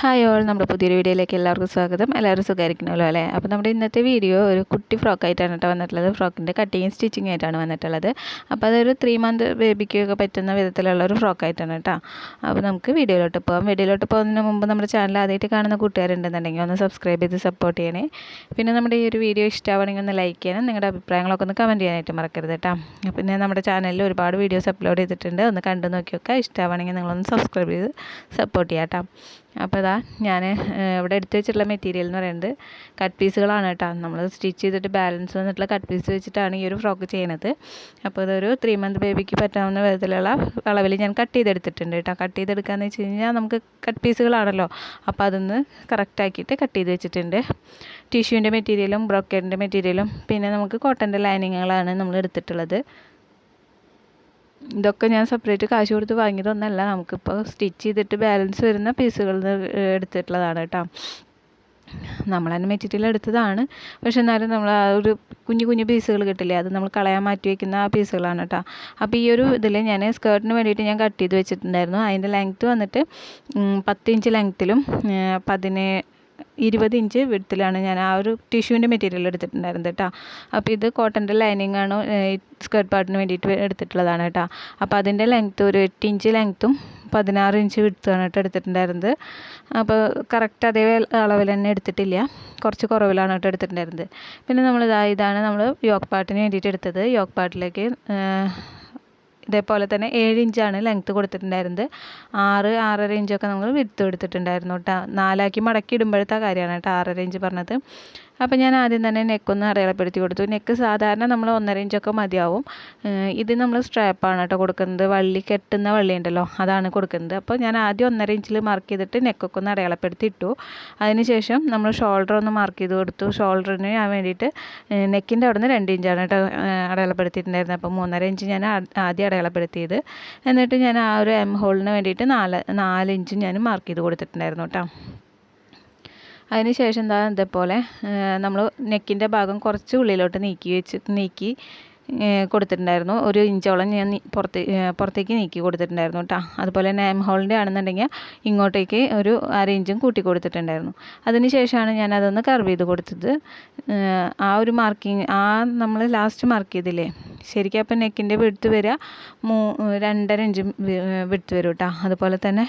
Hi all നമ്മുടെ പുതിയൊരു വീഡിയോയിലേക്ക് എല്ലാവർക്കും സ്വാഗതം. എല്ലാവരും സുഖമായിരിക്കണമല്ലോ അല്ലേ? അപ്പോൾ നമ്മുടെ ഇന്നത്തെ വീഡിയോ ഒരു കുട്ടി ഫ്രോക്കായിട്ടാണ് കേട്ടോ വന്നിട്ടുള്ളത്. ഫ്രോക്കിന്റെ കട്ടിങ് സ്റ്റിച്ചിങ് ആയിട്ടാണ് വന്നിട്ടുള്ളത്. അപ്പോൾ അതൊരു ത്രീ മന്ത് ബേബിക്കൊക്കെ പറ്റുന്ന വിധത്തിലുള്ള ഒരു ഫ്രോക്കായിട്ടാണ് കേട്ടോ. അപ്പോൾ നമുക്ക് വീഡിയോയിലോട്ട് പോകാം വീഡിയോയിലോട്ട് പോകുന്നതിന് മുമ്പ് നമ്മുടെ ചാനൽ ആദ്യമായിട്ട് കാണുന്ന കൂട്ടുകാരുണ്ടെന്നുണ്ടെങ്കിൽ ഒന്ന് സബ്സ്ക്രൈബ് ചെയ്ത് സപ്പോർട്ട് ചെയ്യണേ. പിന്നെ നമ്മുടെ ഈ ഒരു വീഡിയോ ഇഷ്ടമാണെങ്കിൽ ഒന്ന് ലൈക്ക് ചെയ്യണം. നിങ്ങളുടെ അഭിപ്രായങ്ങളൊക്കെ ഒന്ന് കമന്റ് ചെയ്യാനായിട്ട് മറക്കരുത് കേട്ടോ. പിന്നെ നമ്മുടെ ചാനലിൽ ഒരുപാട് വീഡിയോസ് അപ്ലോഡ് ചെയ്തിട്ടുണ്ട്. ഒന്ന് കണ്ടു നോക്കിയൊക്കെ ഇഷ്ടമാണെങ്കിൽ നിങ്ങളൊന്ന് സബ്സ്ക്രൈബ് ചെയ്ത് സപ്പോർട്ട് ചെയ്യാം കേട്ടോ. അപ്പോൾ ഇതാ ഞാൻ ഇവിടെ എടുത്ത് വെച്ചിട്ടുള്ള മെറ്റീരിയൽ എന്ന് പറയുന്നത് കട്ട് പീസുകളാണ് കേട്ടോ. നമ്മൾ സ്റ്റിച്ച് ചെയ്തിട്ട് ബാലൻസ് വന്നിട്ടുള്ള കട്ട് പീസ് വെച്ചിട്ടാണ് ഈ ഒരു ഫ്രോക്ക് ചെയ്യുന്നത് അപ്പോൾ ഇതൊരു ത്രീ മന്ത് ബേബിക്ക് പറ്റാവുന്ന വിധത്തിലുള്ള അളവിൽ ഞാൻ കട്ട് ചെയ്തെടുത്തിട്ടുണ്ട് കേട്ടോ. കട്ട് ചെയ്തെടുക്കാന്ന് വെച്ച് കഴിഞ്ഞാൽ നമുക്ക് കട്ട് പീസുകളാണല്ലോ അപ്പോൾ അതൊന്ന് കറക്റ്റാക്കിയിട്ട് കട്ട് ചെയ്ത് വെച്ചിട്ടുണ്ട്. ടിഷ്യൂവിന്റെ മെറ്റീരിയലും ബ്രോക്കേഡിന്റെ മെറ്റീരിയലും പിന്നെ നമുക്ക് കോട്ടന്റെ ലൈനിങ്ങുകളാണ് നമ്മൾ എടുത്തിട്ടുള്ളത്. ഇതൊക്കെ ഞാൻ സെപ്പറേറ്റ് കാശ് കൊടുത്ത് വാങ്ങിയതൊന്നല്ല നമുക്കിപ്പോൾ സ്റ്റിച്ച് ചെയ്തിട്ട് ബാലൻസ് വരുന്ന പീസുകൾ എടുത്തിട്ടുള്ളതാണ് കേട്ടോ. നമ്മൾ തന്നെ മെറ്റീരിയൽ എടുത്തതാണ്. പക്ഷെ എന്നാലും നമ്മൾ ആ ഒരു കുഞ്ഞു കുഞ്ഞു പീസുകൾ കിട്ടില്ലേ? അത് നമ്മൾ കളയാൻ മാറ്റി വയ്ക്കുന്ന ആ പീസുകളാണ് കേട്ടോ. അപ്പോൾ ഈ ഒരു ഇതിൽ ഞാൻ സ്കേർട്ടിന് വേണ്ടിയിട്ട് ഞാൻ കട്ട് ചെയ്ത് വെച്ചിട്ടുണ്ടായിരുന്നു. അതിന്റെ ലെങ്ത്ത് വന്നിട്ട് പത്ത് ഇഞ്ച് ലെങ്ത്തിലും പതിനേ ഇരുപത് ഇഞ്ച് വിടത്തിലാണ് ഞാൻ ആ ഒരു ടിഷ്യൂവിന്റെ മെറ്റീരിയൽ എടുത്തിട്ടുണ്ടായിരുന്നത് കേട്ടോ. അപ്പോൾ ഇത് കോട്ടന്റെ ലൈനിങ് ആണ് സ്കേർട്ട് പാർട്ടിന് വേണ്ടിയിട്ട് എടുത്തിട്ടുള്ളതാണ് കേട്ടോ. അപ്പോൾ അതിന്റെ ലെങ്ത്ത് ഒരു എട്ട് ഇഞ്ച് ലെങ്ത്തും പതിനാറ് ഇഞ്ച് വിടുത്താണ് കേട്ടോ എടുത്തിട്ടുണ്ടായിരുന്നത്. അപ്പോൾ കറക്റ്റ് അതേ അളവിൽ തന്നെ എടുത്തിട്ടില്ല. കുറച്ച് കുറവിലാണ് കേട്ടോ എടുത്തിട്ടുണ്ടായിരുന്നത്. പിന്നെ നമ്മൾ ഇതാ ഇതാണ് നമ്മൾ യോക്ക് പാട്ടിന് വേണ്ടിയിട്ട് എടുത്തത്. യോക്ക് പാട്ടിലേക്ക് ഇതേപോലെ തന്നെ ഏഴ് ഇഞ്ചാണ് ലെങ്ത്ത് കൊടുത്തിട്ടുണ്ടായിരുന്നത്. ആറ് ആറര ഇഞ്ചൊക്കെ നമ്മൾ വിടുത്ത് എടുത്തിട്ടുണ്ടായിരുന്നു കേട്ടോ. നാലാക്കി മടക്കി ഇടുമ്പോഴത്തെ കാര്യമാണ് കേട്ടോ ആറര ഇഞ്ച് പറഞ്ഞത്. അപ്പോൾ ഞാൻ ആദ്യം തന്നെ നെക്കൊന്ന് അടയാളപ്പെടുത്തി കൊടുത്തു. നെക്ക് സാധാരണ നമ്മൾ ഒന്നര ഇഞ്ചൊക്കെ മതിയാവും. ഇത് നമ്മൾ സ്ട്രാപ്പാണ് കേട്ടോ കൊടുക്കുന്നത്. വള്ളി കെട്ടുന്ന വള്ളി ഉണ്ടല്ലോ അതാണ് കൊടുക്കുന്നത്. അപ്പോൾ ഞാൻ ആദ്യം ഒന്നര ഇഞ്ചിൽ മാർക്ക് ചെയ്തിട്ട് നെക്കൊക്കെ ഒന്ന് അടയാളപ്പെടുത്തി ഇട്ടു. അതിനുശേഷം നമ്മൾ ഷോൾഡർ ഒന്ന് മാർക്ക് ചെയ്ത് കൊടുത്തു. ഷോൾഡറിന് ഞാൻ വേണ്ടിയിട്ട് നെക്കിന്റെ അവിടെ നിന്ന് രണ്ട് ഇഞ്ചാണ് കേട്ടോ അടയാളപ്പെടുത്തിയിട്ടുണ്ടായിരുന്നത്. അപ്പോൾ മൂന്നര ഇഞ്ച് ഞാൻ ആദ്യം അടയാളപ്പെടുത്തിയത്. എന്നിട്ട് ഞാൻ ആ ഒരു എം ഹോളിന് വേണ്ടിയിട്ട് നാല് നാല് ഇഞ്ച് ഞാൻ മാർക്ക് ചെയ്ത് കൊടുത്തിട്ടുണ്ടായിരുന്നു കേട്ടോ അതിന് ശേഷം എന്താ ഇതേപോലെ നമ്മൾ നെക്കിന്റെ ഭാഗം കുറച്ച് ഉള്ളിലോട്ട് നീക്കി വെച്ച് നീക്കി കൊടുത്തിട്ടുണ്ടായിരുന്നു. ഒരു ഇഞ്ചോളം ഞാൻ പുറത്ത് പുറത്തേക്ക് നീക്കി കൊടുത്തിട്ടുണ്ടായിരുന്നു കേട്ടോ അതുപോലെ തന്നെ എം ഹോളിന്റെ ആണെന്നുണ്ടെങ്കിൽ ഇങ്ങോട്ടേക്ക് ഒരു അര ഇഞ്ചും കൂട്ടി കൊടുത്തിട്ടുണ്ടായിരുന്നു. അതിന് ശേഷമാണ് ഞാൻ അതൊന്ന് കർവ് ചെയ്ത് കൊടുത്തത്. ആ ഒരു മാർക്കിങ് ആ നമ്മൾ ലാസ്റ്റ് മാർക്ക് ചെയ്തില്ലേ? ശരിക്കും അപ്പം നെക്കിന്റെ വിടുത്ത് വരിക മൂ രണ്ടര ഇഞ്ചും വിടുത്ത് വരും കേട്ടോ അതുപോലെ തന്നെ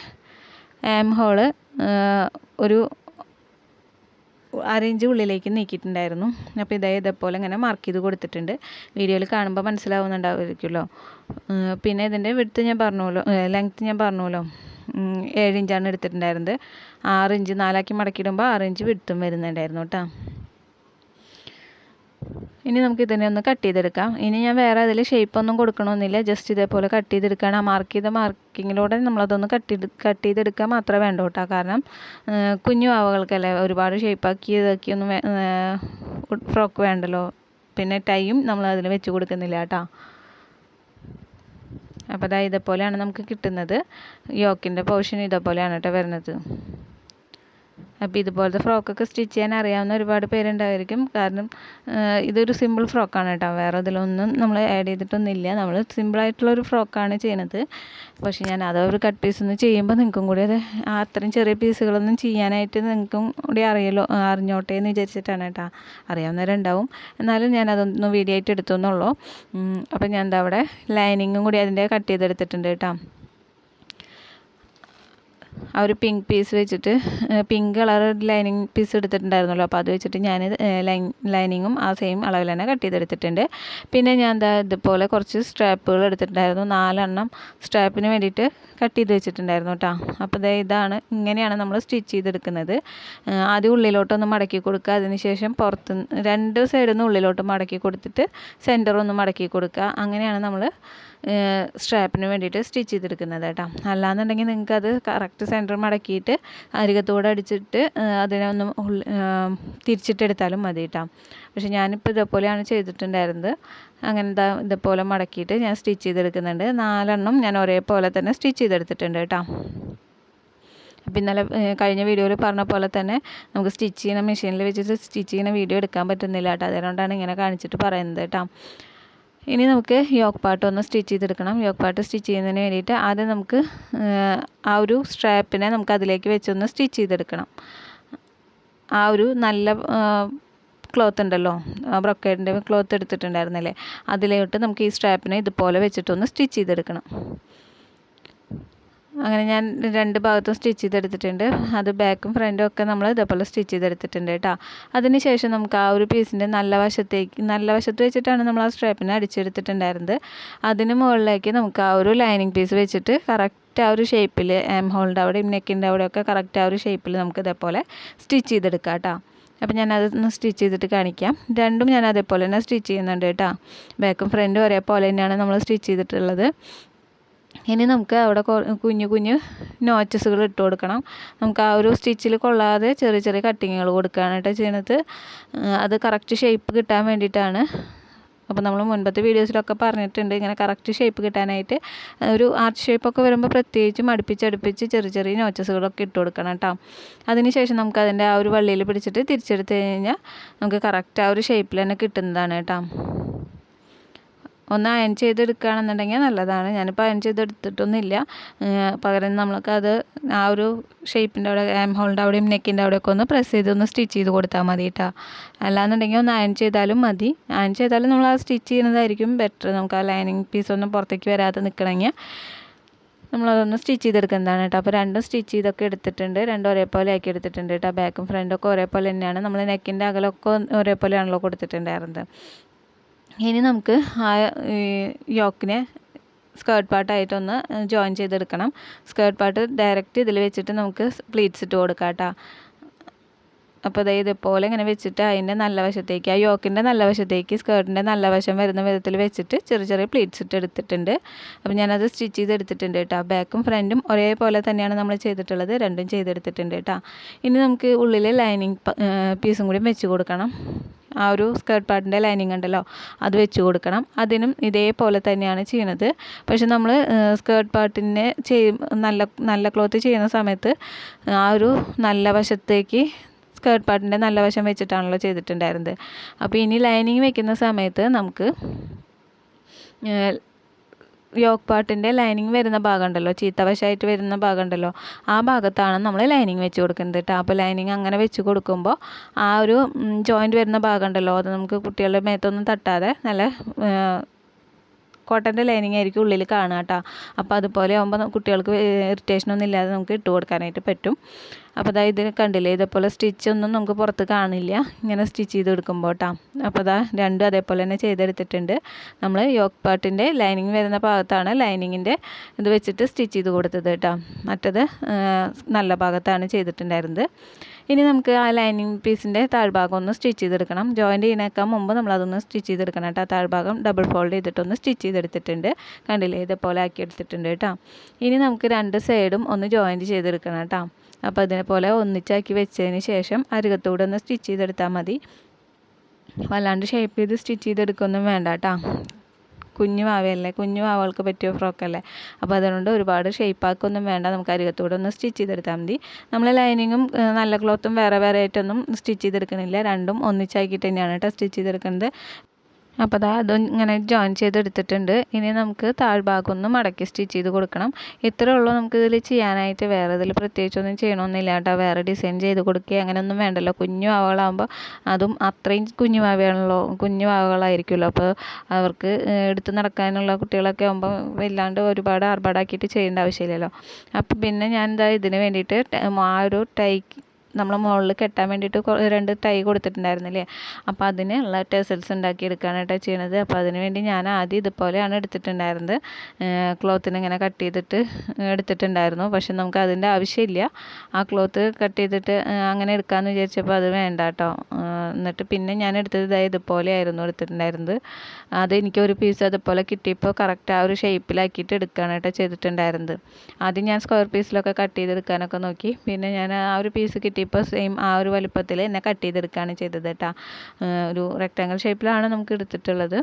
ആം ഹോൾ ഒരു അരയിഞ്ച് ഉള്ളിലേക്ക് നീക്കിയിട്ടുണ്ടായിരുന്നു. അപ്പോൾ ഇതേ ഇതേപോലെ ഇങ്ങനെ മാർക്ക് ചെയ്ത് കൊടുത്തിട്ടുണ്ട്. വീഡിയോയിൽ കാണുമ്പോൾ മനസ്സിലാവുന്നുണ്ടാവുമായിരിക്കുമല്ലോ. പിന്നെ ഇതിന്റെ വിടുത്ത് ഞാൻ പറഞ്ഞല്ലോ ലെങ്ത്ത് ഞാൻ പറഞ്ഞല്ലോ ഏഴ് ഇഞ്ചാണ് എടുത്തിട്ടുണ്ടായിരുന്നത്. ആറ് ഇഞ്ച് നാലാക്കി മടക്കിയിടുമ്പോൾ ആറ് ഇഞ്ച് വിടുത്തും വരുന്നുണ്ടായിരുന്നു കേട്ടോ. ഇനി നമുക്ക് ഇതിനെ ഒന്ന് കട്ട് ചെയ്തെടുക്കാം. ഇനി ഞാൻ വേറെ അതിൽ ഷേപ്പ് ഒന്നും കൊടുക്കണമെന്നില്ല ജസ്റ്റ് ഇതേപോലെ കട്ട് ചെയ്തെടുക്കുകയാണ്. ആ മാർക്ക് ചെയ്ത മാർക്കിങ്ങിലൂടെ നമ്മളതൊന്ന് കട്ട് ചെയ്ത് കട്ട് ചെയ്തെടുക്കാൻ മാത്രമേ വേണ്ടൂ കേട്ടോ. കാരണം കുഞ്ഞു ആവകൾക്കല്ലേ ഒരുപാട് ഷേപ്പാക്കി ഇതാക്കി ഒന്നും ഫ്രോക്ക് വേണ്ടല്ലോ. പിന്നെ ടൈം നമ്മൾ അതിൽ വെച്ച് കൊടുക്കുന്നില്ല കേട്ടോ. അപ്പോൾ അതായത് ഇതേപോലെയാണ് നമുക്ക് കിട്ടുന്നത്. യോക്കിന്റെ പോർഷൻ ഇതേപോലെയാണ് കേട്ടോ വരുന്നത്. അപ്പോൾ ഇതുപോലത്തെ ഫ്രോക്കൊക്കെ സ്റ്റിച്ച് ചെയ്യാൻ അറിയാവുന്ന ഒരുപാട് പേരുണ്ടായിരിക്കും. കാരണം ഇതൊരു സിമ്പിൾ ഫ്രോക്കാണ് കേട്ടോ. വേറെ ഇതിലൊന്നും നമ്മൾ ആഡ് ചെയ്തിട്ടൊന്നുമില്ല. നമ്മൾ സിമ്പിളായിട്ടുള്ളൊരു ഫ്രോക്കാണ് ചെയ്യണത്. പക്ഷേ ഞാൻ അതൊരു കട്ട് പീസ് ഒന്ന് ചെയ്യുമ്പോൾ നിങ്ങൾക്കും കൂടി അത് അത്രയും ചെറിയ പീസുകളൊന്നും ചെയ്യാനായിട്ട് നിങ്ങൾക്കും കൂടി അറിയല്ലോ അറിഞ്ഞോട്ടെ എന്ന് വിചാരിച്ചിട്ടാണ് കേട്ടോ. അറിയാവുന്നവരുണ്ടാവും. എന്നാലും ഞാൻ അതൊന്ന് വീഡിയോ ആയിട്ട് എടുത്തു എന്നുള്ളൂ. അപ്പോൾ ഞാൻ എന്താ അവിടെ ലൈനിങ്ങും കൂടി അതിന്റെ കട്ട് ചെയ്തെടുത്തിട്ടുണ്ട് കേട്ടോ. ആ ഒരു പിങ്ക് പീസ് വെച്ചിട്ട് പിങ്ക് കളർ ലൈനിങ് പീസ് എടുത്തിട്ടുണ്ടായിരുന്നല്ലോ. അപ്പോൾ അത് വെച്ചിട്ട് ഞാൻ ലൈൻ ലൈനിങ്ങും ആ സെയിം അളവിൽ തന്നെ കട്ട് ചെയ്തെടുത്തിട്ടുണ്ട്. പിന്നെ ഞാൻ എന്താ ഇതുപോലെ കുറച്ച് സ്ട്രാപ്പുകൾ എടുത്തിട്ടുണ്ടായിരുന്നു. നാലെണ്ണം സ്ട്രാപ്പിന് വേണ്ടിയിട്ട് കട്ട് ചെയ്ത് വെച്ചിട്ടുണ്ടായിരുന്നു കേട്ടോ അപ്പോൾ ദേ ഇതാണ് ഇങ്ങനെയാണ് നമ്മൾ സ്റ്റിച്ച് ചെയ്തെടുക്കുന്നത്. ആദ്യം ഉള്ളിലോട്ടൊന്ന് മടക്കി കൊടുക്കുക. അതിനുശേഷം പുറത്ത് രണ്ട് സൈഡിൽ നിന്ന് ഉള്ളിലോട്ട് മടക്കി കൊടുത്തിട്ട് സെന്റർ ഒന്ന് മടക്കി കൊടുക്കുക. അങ്ങനെയാണ് നമ്മൾ സ്ട്രാപ്പിന് വേണ്ടിയിട്ട് സ്റ്റിച്ച് ചെയ്തെടുക്കുന്നത് കേട്ടോ അല്ലാന്നുണ്ടെങ്കിൽ നിങ്ങൾക്കത് കറക്റ്റ് സെന്റർ മടക്കിയിട്ട് അരികത്തോടെ അടിച്ചിട്ട് അതിനെ ഒന്ന് തിരിച്ചിട്ടെടുത്താലും മതി കേട്ടോ പക്ഷെ ഞാനിപ്പോൾ ഇതേപോലെയാണ് ചെയ്തിട്ടുണ്ടായിരുന്നത്. അങ്ങനെ ഇതാ ഇതേപോലെ മടക്കിയിട്ട് ഞാൻ സ്റ്റിച്ച് ചെയ്തെടുക്കുന്നുണ്ട്. നാലെണ്ണം ഞാൻ ഒരേപോലെ തന്നെ സ്റ്റിച്ച് ചെയ്തെടുത്തിട്ടുണ്ട് കേട്ടോ അപ്പോൾ ഇന്നലെ കഴിഞ്ഞ വീഡിയോയിൽ പറഞ്ഞ പോലെ തന്നെ നമുക്ക് സ്റ്റിച്ച് ചെയ്യുന്ന മെഷീനിൽ വെച്ചിട്ട് സ്റ്റിച്ച് ചെയ്യുന്ന വീഡിയോ എടുക്കാൻ പറ്റുന്നില്ല കേട്ടോ അതുകൊണ്ടാണ് ഇങ്ങനെ കാണിച്ചിട്ട് പറയുന്നത് കേട്ടോ ഇനി നമുക്ക് യോക്ക് പാട്ട് ഒന്ന് സ്റ്റിച്ച് ചെയ്തെടുക്കണം. യോക്ക് പാട്ട് സ്റ്റിച്ച് ചെയ്യുന്നതിന് വേണ്ടിയിട്ട് ആദ്യം നമുക്ക് ആ ഒരു സ്ട്രാപ്പിനെ നമുക്ക് അതിലേക്ക് വെച്ചൊന്ന് സ്റ്റിച്ച് ചെയ്തെടുക്കണം. ആ ഒരു നല്ല ക്ലോത്ത് ഉണ്ടല്ലോ ബ്രൊക്കേഡിന്റെ ക്ലോത്ത് എടുത്തിട്ടുണ്ടായിരുന്നില്ലേ? അതിലോട്ട് നമുക്ക് ഈ സ്ട്രാപ്പിനെ ഇതുപോലെ വെച്ചിട്ടൊന്ന് സ്റ്റിച്ച് ചെയ്തെടുക്കണം. അങ്ങനെ ഞാൻ രണ്ട് ഭാഗത്തും സ്റ്റിച്ച് ചെയ്തെടുത്തിട്ടുണ്ട്. അത് ബാക്കും ഫ്രണ്ടും ഒക്കെ നമ്മൾ ഇതേപോലെ സ്റ്റിച്ച് ചെയ്തെടുത്തിട്ടുണ്ട് കേട്ടോ. അതിന് ശേഷം നമുക്ക് ആ ഒരു പീസിന്റെ നല്ല വശത്തേക്ക് നല്ല വശത്ത് വെച്ചിട്ടാണ് നമ്മൾ ആ സ്ട്രാപ്പിനെ അടിച്ചെടുത്തിട്ടുണ്ടായിരുന്നത്. അതിന് മുകളിലേക്ക് നമുക്ക് ആ ഒരു ലൈനിങ് പീസ് വെച്ചിട്ട് കറക്റ്റ് ആ ഒരു ഷേപ്പിൽ എം ഹോളിന്റെ അവിടെയും നെക്കിന്റെ അവിടെയൊക്കെ കറക്റ്റ് ആ ഒരു ഷേപ്പിൽ നമുക്ക് ഇതേപോലെ സ്റ്റിച്ച് ചെയ്തെടുക്കാം കേട്ടോ. അപ്പം ഞാനതൊന്ന് സ്റ്റിച്ച് ചെയ്തിട്ട് കാണിക്കാം. രണ്ടും ഞാൻ അതേപോലെ തന്നെ സ്റ്റിച്ച് ചെയ്യുന്നുണ്ട് കേട്ടോ. ബാക്കും ഫ്രണ്ടും ഒരേപോലെ തന്നെയാണ് നമ്മൾ സ്റ്റിച്ച് ചെയ്തിട്ടുള്ളത്. ഇനി നമുക്ക് അവിടെ കുഞ്ഞു കുഞ്ഞു നോച്ചസുകൾ ഇട്ട് കൊടുക്കണം. നമുക്ക് ആ ഒരു സ്റ്റിച്ചിൽ കൊള്ളാതെ ചെറിയ ചെറിയ കട്ടിങ്ങുകൾ കൊടുക്കുകയാണ് കേട്ടോ ചെയ്യണത്. അത് കറക്റ്റ് ഷേപ്പ് കിട്ടാൻ വേണ്ടിയിട്ടാണ്. അപ്പോൾ നമ്മൾ മുൻപത്തെ വീഡിയോസിലൊക്കെ പറഞ്ഞിട്ടുണ്ട് ഇങ്ങനെ കറക്റ്റ് ഷേപ്പ് കിട്ടാനായിട്ട്. ഒരു ആർട്ട് ഷേപ്പൊക്കെ വരുമ്പോൾ പ്രത്യേകിച്ചും അടുപ്പിച്ചടുപ്പിച്ച് ചെറിയ ചെറിയ നോച്ചസുകളൊക്കെ ഇട്ട് കൊടുക്കണം കേട്ടോ. അതിനുശേഷം നമുക്ക് അതിന്റെ ആ ഒരു വള്ളിയിൽ പിടിച്ചിട്ട് തിരിച്ചെടുത്ത് കഴിഞ്ഞാൽ നമുക്ക് കറക്റ്റ് ആ ഒരു ഷേപ്പിൽ തന്നെ കിട്ടുന്നതാണ് കേട്ടോ. ഒന്ന് അയൺ ചെയ്തെടുക്കുകയാണെന്നുണ്ടെങ്കിൽ നല്ലതാണ്. ഞാനിപ്പോൾ അയൺ ചെയ്തെടുത്തിട്ടൊന്നുമില്ല. പകരം നമ്മൾക്ക് അത് ആ ഒരു ഷേപ്പിന്റെ അവിടെ ആം ഹോളിന്റെ അവിടെയും നെക്കിന്റെ അവിടെയൊക്കെ ഒന്ന് പ്രസ് ചെയ്ത് ഒന്ന് സ്റ്റിച്ച് ചെയ്ത് കൊടുത്താൽ മതി കേട്ടോ. അല്ലാന്നുണ്ടെങ്കിൽ ഒന്ന് അയൺ ചെയ്താലും മതി. അയൺ ചെയ്താലും നമ്മൾ ആ സ്റ്റിച്ച് ചെയ്യുന്നതായിരിക്കും ബെറ്റർ. നമുക്ക് ആ ലൈനിങ് പീസ് ഒന്നും പുറത്തേക്ക് വരാതെ നിൽക്കണമെങ്കിൽ നമ്മളതൊന്ന് സ്റ്റിച്ച് ചെയ്തെടുക്കുന്നതാണ് കേട്ടോ. അപ്പോൾ രണ്ടും സ്റ്റിച്ച് ചെയ്തൊക്കെ എടുത്തിട്ടുണ്ട്. രണ്ടും ഒരേപോലെ ആക്കി എടുത്തിട്ടുണ്ട് കേട്ടോ. ബാക്കും ഫ്രണ്ടൊക്കെ ഒരേപോലെ തന്നെയാണ്. നമ്മൾ നെക്കിന്റെ അകലൊക്കെ ഒരേപോലെയാണല്ലോ കൊടുത്തിട്ടുണ്ടായിരുന്നത്. ഇനി നമുക്ക് ആ യോക്കിനെ സ്കേർട്ട് പാർട്ടായിട്ടൊന്ന് ജോയിൻ ചെയ്തെടുക്കണം. സ്കേർട്ട് പാർട്ട് ഡയറക്റ്റ് ഇതിൽ വെച്ചിട്ട് നമുക്ക് പ്ലീറ്റ്സ് ഇട്ട് കൊടുക്കാം കേട്ടോ അപ്പോൾ ദേ ഇതുപോലെ ഇങ്ങനെ വെച്ചിട്ട് അതിന്റെ നല്ല വശത്തേക്ക് ആ യോക്കിന്റെ നല്ല വശത്തേക്ക് സ്കേർട്ടിന്റെ നല്ല വശം വരുന്ന വിധത്തിൽ വെച്ചിട്ട് ചെറിയ ചെറിയ പ്ലീറ്റ്സ് ഇട്ട് എടുത്തിട്ടുണ്ട്. അപ്പോൾ ഞാനത് സ്റ്റിച്ച് ചെയ്തെടുത്തിട്ടുണ്ട് കേട്ടോ. ബാക്കും ഫ്രണ്ടും ഒരേപോലെ തന്നെയാണ് നമ്മൾ ചെയ്തിട്ടുള്ളത്. രണ്ടും ചെയ്തെടുത്തിട്ടുണ്ട് കേട്ടോ. ഇനി നമുക്ക് ഉള്ളിൽ ലൈനിങ് പീസും കൂടി വെച്ച് കൊടുക്കണം. ആ ഒരു സ്കേർട്ട് പാർട്ടിന്റെ ലൈനിങ് ഉണ്ടല്ലോ അത് വെച്ച് കൊടുക്കണം. അതിനും ഇതേപോലെ തന്നെയാണ് ചെയ്യുന്നത് പക്ഷെ നമ്മൾ സ്കേർട്ട് പാർട്ടിനെ ചെയ്യും നല്ല നല്ല ക്ലോത്ത് ചെയ്യുന്ന സമയത്ത് ആ ഒരു നല്ല വശത്തേക്ക് സ്കേർട്ട് പാർട്ടിന്റെ നല്ല വശം വെച്ചിട്ടാണല്ലോ ചെയ്തിട്ടുണ്ടായിരുന്നത്. അപ്പോൾ ഇനി ലൈനിങ് വെക്കുന്ന സമയത്ത് നമുക്ക് യോക്ക് പാർട്ടിന്റെ ലൈനിങ് വരുന്ന ഭാഗം ഉണ്ടല്ലോ ചീത്തവശമായിട്ട് വരുന്ന ഭാഗം ഉണ്ടല്ലോ ആ ഭാഗത്താണ് നമ്മൾ ലൈനിങ് വെച്ച് കൊടുക്കുന്നത് കേട്ടോ അപ്പോൾ ലൈനിങ് അങ്ങനെ വെച്ച് കൊടുക്കുമ്പോൾ ആ ഒരു ജോയിന്റ് വരുന്ന ഭാഗം ഉണ്ടല്ലോ അത് നമുക്ക് കുട്ടികളുടെ മേത്തൊന്നും തട്ടാതെ നല്ല കോട്ടന്റെ ലൈനിങ് ആയിരിക്കും ഉള്ളിൽ കാണുക കേട്ടോ അപ്പോൾ അതുപോലെ ആകുമ്പോൾ കുട്ടികൾക്ക് ഇറിറ്റേഷനൊന്നും ഇല്ലാതെ നമുക്ക് ഇട്ട് കൊടുക്കാനായിട്ട് പറ്റും. അപ്പോൾ അതാ ഇത് കണ്ടില്ലേ? ഇതേപോലെ സ്റ്റിച്ചൊന്നും നമുക്ക് പുറത്ത് കാണില്ല. ഇങ്ങനെ സ്റ്റിച്ച് ചെയ്ത് കൊടുക്കുമ്പോൾ കേട്ടോ അപ്പോൾ അതാ രണ്ടും അതേപോലെ തന്നെ ചെയ്തെടുത്തിട്ടുണ്ട്. നമ്മൾ യോക്ക് പാട്ടിന്റെ ലൈനിങ് വരുന്ന ഭാഗത്താണ് ലൈനിങ്ങിന്റെ ഇത് വെച്ചിട്ട് സ്റ്റിച്ച് ചെയ്ത് കൊടുത്തത് കേട്ടോ മറ്റത് നല്ല ഭാഗത്താണ് ചെയ്തിട്ടുണ്ടായിരുന്നത്. ഇനി നമുക്ക് ആ ലൈനിങ് പീസിന്റെ താഴ്ഭാഗം ഒന്ന് സ്റ്റിച്ച് ചെയ്തെടുക്കണം. ജോയിന്റ് ചെയ്യുന്നേക്കാൻ മുമ്പ് നമ്മളതൊന്ന് സ്റ്റിച്ച് ചെയ്തെടുക്കണം കേട്ടോ താഴ്ഭാഗം ഡബിൾ ഫോൾഡ് ചെയ്തിട്ടൊന്ന് സ്റ്റിച്ച് ചെയ്തെടുത്തിട്ടുണ്ട്. കണ്ടില്ലേ? ഇതേപോലെ ആക്കി എടുത്തിട്ടുണ്ട് കേട്ടോ ഇനി നമുക്ക് രണ്ട് സൈഡും ഒന്ന് ജോയിന്റ് ചെയ്തെടുക്കണം കേട്ടോ അപ്പോൾ അതിനെപ്പോലെ ഒന്നിച്ചാക്കി വെച്ചതിന് ശേഷം അരികത്തൂടെ ഒന്ന് സ്റ്റിച്ച് ചെയ്തെടുത്താൽ മതി. വല്ലാണ്ട് ഷേപ്പ് ചെയ്ത് സ്റ്റിച്ച് ചെയ്തെടുക്കൊന്നും വേണ്ട കേട്ടോ കുഞ്ഞു വാവയല്ലേ? കുഞ്ഞു വാവകൾക്ക് പറ്റിയ ഫ്രോക്കല്ലേ അപ്പോൾ അതുകൊണ്ട് ഒരുപാട് ഷേപ്പാക്കൊന്നും വേണ്ട. നമുക്ക് അരികത്തൂടെ ഒന്ന് സ്റ്റിച്ച് ചെയ്തെടുത്താൽ മതി. നമ്മൾ ലൈനിങ്ങും നല്ല ക്ലോത്തും വേറെ വേറെ ആയിട്ടൊന്നും സ്റ്റിച്ച് ചെയ്തെടുക്കണില്ല. രണ്ടും ഒന്നിച്ചാക്കിയിട്ട് തന്നെയാണ് കേട്ടോ സ്റ്റിച്ച് ചെയ്തെടുക്കുന്നത് അപ്പോൾ അതാ അതും ഇങ്ങനെ ജോയിൻ ചെയ്തെടുത്തിട്ടുണ്ട്. ഇനി നമുക്ക് താഴ്ഭാഗം ഒന്ന് മടക്കി സ്റ്റിച്ച് ചെയ്ത് കൊടുക്കണം. ഇത്രേ ഉള്ളൂ നമുക്ക് ഇതിൽ ചെയ്യാനായിട്ട്. വേറെ ഇതിൽ പ്രത്യേകിച്ചൊന്നും ചെയ്യണമെന്നില്ല കേട്ടോ. വേറെ ഡിസൈൻ ചെയ്ത് കൊടുക്കുക അങ്ങനെയൊന്നും വേണ്ടല്ലോ. കുഞ്ഞു വാവകളാകുമ്പോൾ അതും അത്രയും കുഞ്ഞു വാവയാണല്ലോ. കുഞ്ഞു വാവകളായിരിക്കുമല്ലോ. അപ്പോൾ അവർക്ക് എടുത്ത് നടക്കാനുള്ള കുട്ടികളൊക്കെ ആകുമ്പോൾ വല്ലാണ്ട് ഒരുപാട് ആർഭാടാക്കിയിട്ട് ചെയ്യേണ്ട ആവശ്യമില്ലല്ലോ. അപ്പോൾ പിന്നെ ഞാൻ എന്താ ഇതിന് വേണ്ടിയിട്ട് ആ ഒരു ടൈ നമ്മൾ മുകളിൽ കെട്ടാൻ വേണ്ടിയിട്ട് രണ്ട് ടൈ കൊടുത്തിട്ടുണ്ടായിരുന്നില്ലേ? അപ്പോൾ അതിനുള്ള ടെസൽസ് ഉണ്ടാക്കിയെടുക്കുകയാണ് കേട്ടോ ചെയ്യണത്. അപ്പോൾ അതിന് വേണ്ടി ഞാൻ ആദ്യം ഇതുപോലെയാണ് എടുത്തിട്ടുണ്ടായിരുന്നത്. ക്ലോത്തിന് ഇങ്ങനെ കട്ട് ചെയ്തിട്ട് എടുത്തിട്ടുണ്ടായിരുന്നു. പക്ഷെ നമുക്ക് അതിന്റെ ആവശ്യമില്ല. ആ ക്ലോത്ത് കട്ട് ചെയ്തിട്ട് അങ്ങനെ എടുക്കാമെന്ന് വിചാരിച്ചപ്പോൾ അത് വേണ്ട കേട്ടോ എന്നിട്ട് പിന്നെ ഞാൻ എടുത്തത് ഇതായി ഇതുപോലെയായിരുന്നു എടുത്തിട്ടുണ്ടായിരുന്നത്. അത് എനിക്ക് ഒരു പീസ് അതുപോലെ കിട്ടിയപ്പോൾ കറക്റ്റ് ആ ഒരു ഷേപ്പിലാക്കിയിട്ട് എടുക്കാനായിട്ട് കേട്ടോ ചെയ്തിട്ടുണ്ടായിരുന്നത്. ആദ്യം ഞാൻ സ്ക്വയർ പീസിലൊക്കെ കട്ട് ചെയ്തെടുക്കാനൊക്കെ നോക്കി. പിന്നെ ഞാൻ ആ ഒരു പീസ് കിട്ടിയപ്പോൾ സെയിം ആ ഒരു വലുപ്പത്തിൽ തന്നെ കട്ട് ചെയ്തെടുക്കുകയാണ് ചെയ്തത് കേട്ടോ ഒരു റെക്റ്റാങ്കിൾ ഷേപ്പിലാണ് നമുക്ക് എടുത്തിട്ടുള്ളത്.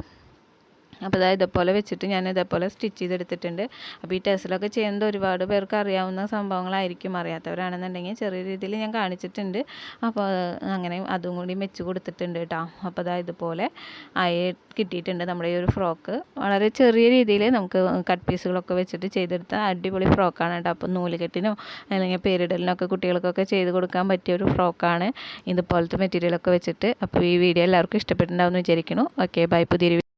അപ്പോൾ അതായത് ഇതേപോലെ വെച്ചിട്ട് ഞാൻ ഇതേപോലെ സ്റ്റിച്ച് ചെയ്തെടുത്തിട്ടുണ്ട്. അപ്പോൾ ഈ ടെസ്റ്റിലൊക്കെ ചെയ്യുന്നത് ഒരുപാട് പേർക്ക് അറിയാവുന്ന സംഭവങ്ങളായിരിക്കും അറിയാത്തവരാണെന്നുണ്ടെങ്കിൽ ചെറിയ രീതിയിൽ ഞാൻ കാണിച്ചിട്ടുണ്ട്. അപ്പോൾ അങ്ങനെ അതും കൂടി വെച്ച് കൊടുത്തിട്ടുണ്ട് കേട്ടോ അപ്പോൾ അതായത് ഇതുപോലെ ആയി കിട്ടിയിട്ടുണ്ട് നമ്മുടെ ഈ ഒരു ഫ്രോക്ക്. വളരെ ചെറിയ രീതിയിൽ നമുക്ക് കട്ട് പീസുകളൊക്കെ വെച്ചിട്ട് ചെയ്തെടുത്ത അടിപൊളി ഫ്രോക്കാണ് കേട്ടോ അപ്പോൾ നൂലുകെട്ടിനോ അല്ലെങ്കിൽ പേരിടലിനൊക്കെ കുട്ടികൾക്കൊക്കെ ചെയ്ത് കൊടുക്കാൻ പറ്റിയ ഒരു ഫ്രോക്കാണ് ഇതുപോലത്തെ മെറ്റീരിയലൊക്കെ വെച്ചിട്ട്. അപ്പോൾ ഈ വീഡിയോ എല്ലാവർക്കും ഇഷ്ടപ്പെട്ടിട്ടുണ്ടാവും എന്ന് വിചാരിക്കുന്നു. Okay bye. പുതിയൊരു